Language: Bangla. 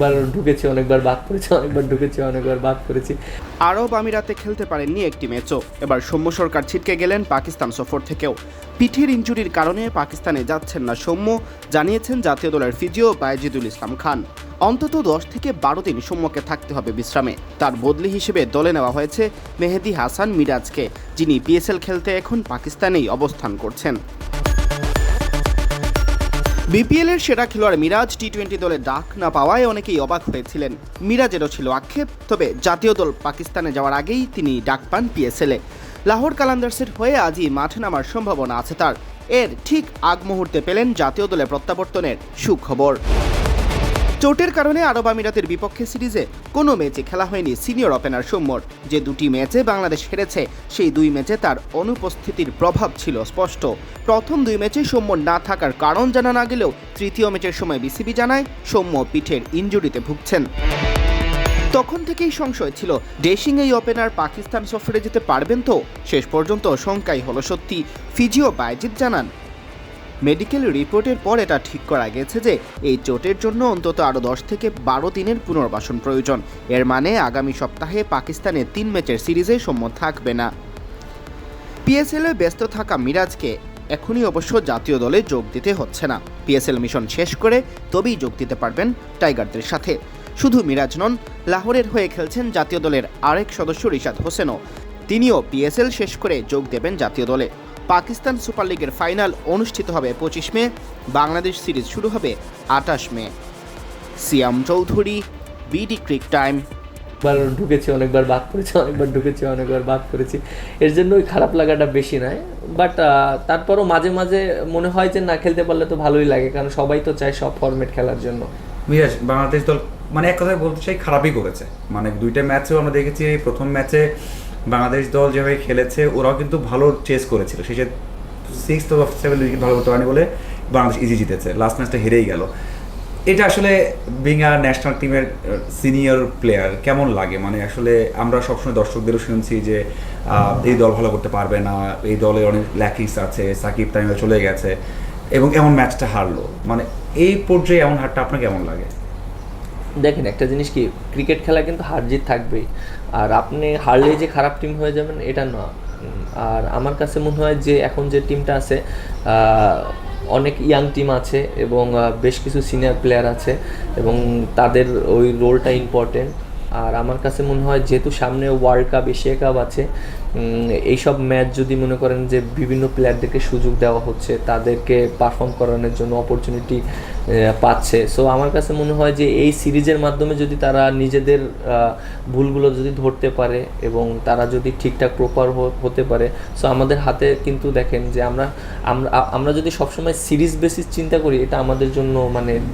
অনেকবার ঢুকেছি, অনেকবার বাদ করেছি অনেকবার ঢুকেছি, অনেকবার বাদ করেছি আরব আমিরাতে খেলতে পারেননি একটি ম্যাচও। এবার সৌম্য সরকার ছিটকে গেলেন পাকিস্তান সফর থেকেও। পিঠের ইঞ্জুরির কারণে পাকিস্তানে যাচ্ছেন না সৌম্য, জানিয়েছেন জাতীয় দলের ফিজিও বায়েজিদুল ইসলাম খান। অন্তত দশ থেকে বারো দিন সৌম্যকে থাকতে হবে বিশ্রামে। তার বদলি হিসেবে দলে নেওয়া হয়েছে মেহেদি হাসান মিরাজকে, যিনি পিএসএল খেলতে এখন পাকিস্তানেই অবস্থান করছেন। বিপিএলের সেরা খেলোয়াড় মিরাজ টি টোয়েন্টি দলে ডাক না পাওয়ায় অনেকেই অবাক হয়েছিলেন। মিরাজেরও ছিল আক্ষেপ, তবে জাতীয় দল পাকিস্তানে যাওয়ার আগেই তিনি ডাক পান পিএসএলে লাহোর কালান্দার্সের হয়ে আজই মাঠে নামার সম্ভাবনা আছে তার। এর ঠিক আগ মুহূর্তে পেলেন জাতীয় দলে প্রত্যাবর্তনের সুখবর। চোটের কারণে আরব আমিরাতের বিপক্ষে সিরিজে কোনো ম্যাচে খেলা হয়নি সিনিয়র ওপেনার সৌম্যর যে দুটি ম্যাচে বাংলাদেশ হেরেছে, সেই দুই ম্যাচে তার অনুপস্থিতির প্রভাব ছিল স্পষ্ট। প্রথম দুই ম্যাচে সৌম্য না থাকার কারণ জানা না গেলেও তৃতীয় ম্যাচের সময় বিসিবি জানায় সৌম্য পিঠের ইঞ্জুরিতে ভুগছেন। তখন থেকেই সংশয় ছিল ডেসিং এই ওপেনার পাকিস্তান সফরে যেতে পারবেন তো? শেষ পর্যন্ত শঙ্কাই হলো সত্যি। ফিজিও বাইজিৎ জানান মেডিকেল রিপোর্টের পর এটা ঠিক করা গেছে যে এই চোটের জন্য অন্তত আরও দশ থেকে বারো দিনের পুনর্বাসন প্রয়োজন। এর মানে আগামী সপ্তাহে পাকিস্তানে তিন ম্যাচের সিরিজে সম্মত থাকবে না। পিএসএলে ব্যস্ত থাকা মিরাজকে এখনই অবশ্য জাতীয় দলে যোগ দিতে হচ্ছে না। পিএসএল মিশন শেষ করে তবেই যোগ দিতে পারবেন টাইগারদের সাথে। শুধু মিরাজ নন, লাহোরের হয়ে খেলছেন জাতীয় দলের আরেক সদস্য রিশাদ হোসেনও। তিনিও পিএসএল শেষ করে যোগ দেবেন জাতীয় দলে। পাকিস্তান সুপার লিগের ফাইনাল অনুষ্ঠিত হবে পঁচিশ মে। বাংলাদেশ সিরিজ শুরু হবে আটাশ May. Siam Chowdhury, BD cric time. একবার ঢুকেছি, অনেকবার বাদ করেছি অনেকবার ঢুকেছি, অনেকবার বাদ করেছি এর জন্য ওই খারাপ লাগাটা বেশি নয় বাট তারপরও মাঝে মাঝে মনে হয় যে না খেলতে পারলে তো ভালোই লাগে, কারণ সবাই তো চায় সব ফরম্যাট খেলার জন্য। মিরাজ, বাংলাদেশ দল মানে এক কথায় বলতে চাই খারাপই করেছে। মানে দুইটা ম্যাচেও আমরা দেখেছি প্রথম ম্যাচে বাংলাদেশ দল যেভাবে খেলেছে, ওরাও কিন্তু ভালো চেস করেছিল। শেষে সিক্স অফ সেভেন উইকেট ভালো করতে পারেনি বলে বাংলাদেশ ইজি জিতেছে। লাস্ট ম্যাচটা হেরেই গেল। এটা আসলে বিং ন্যাশনাল টিমের সিনিয়র প্লেয়ার কেমন লাগে? মানে আসলে আমরা সবসময় দর্শকদেরও শুনছি যে এই দল ভালো করতে পারবে না, এই দলে অনেক ল্যাকিংস আছে, সাকিব তামিমা চলে গেছে। এবং এমন ম্যাচটা হারলো। মানে এই পর্যায়ে এমন হারটা আপনার কেমন লাগে? দেখেন, একটা জিনিস কি, ক্রিকেট খেলা কিন্তু হার জিত থাকবেই। আর আপনি হারলেই যে খারাপ টিম হয়ে যাবেন, এটা না। আর আমার কাছে মনে হয় যে, এখন যে টিমটা আছে অনেক ইয়াং টিম আছে এবং বেশ কিছু সিনিয়র প্লেয়ার আছে এবং তাদের ওই রোলটা ইম্পর্টেন্ট আর আমার কাছে মনে হয় যেহেতু সামনে ওয়ার্ল্ড কাপ এশিয়া কাপ আছে এইসব ম্যাচ যদি মনে করেন যে বিভিন্ন প্লেয়ারদেরকে সুযোগ দেওয়া হচ্ছে, তাদেরকে পারফর্ম করানোর জন্য অপরচুনিটি পাচ্ছে। সো আমার কাছে মনে হয় যে এই সিরিজের মাধ্যমে যদি তারা নিজেদের ভুলগুলো যদি ধরতে পারে এবং তারা যদি ঠিকঠাক প্রপার হতে পারে সো আমাদের হাতে কিন্তু দেখেন যে আমরা আমরা আমরা যদি সবসময় সিরিজ বেসিস চিন্তা করি, এটা আমাদের জন্য মানে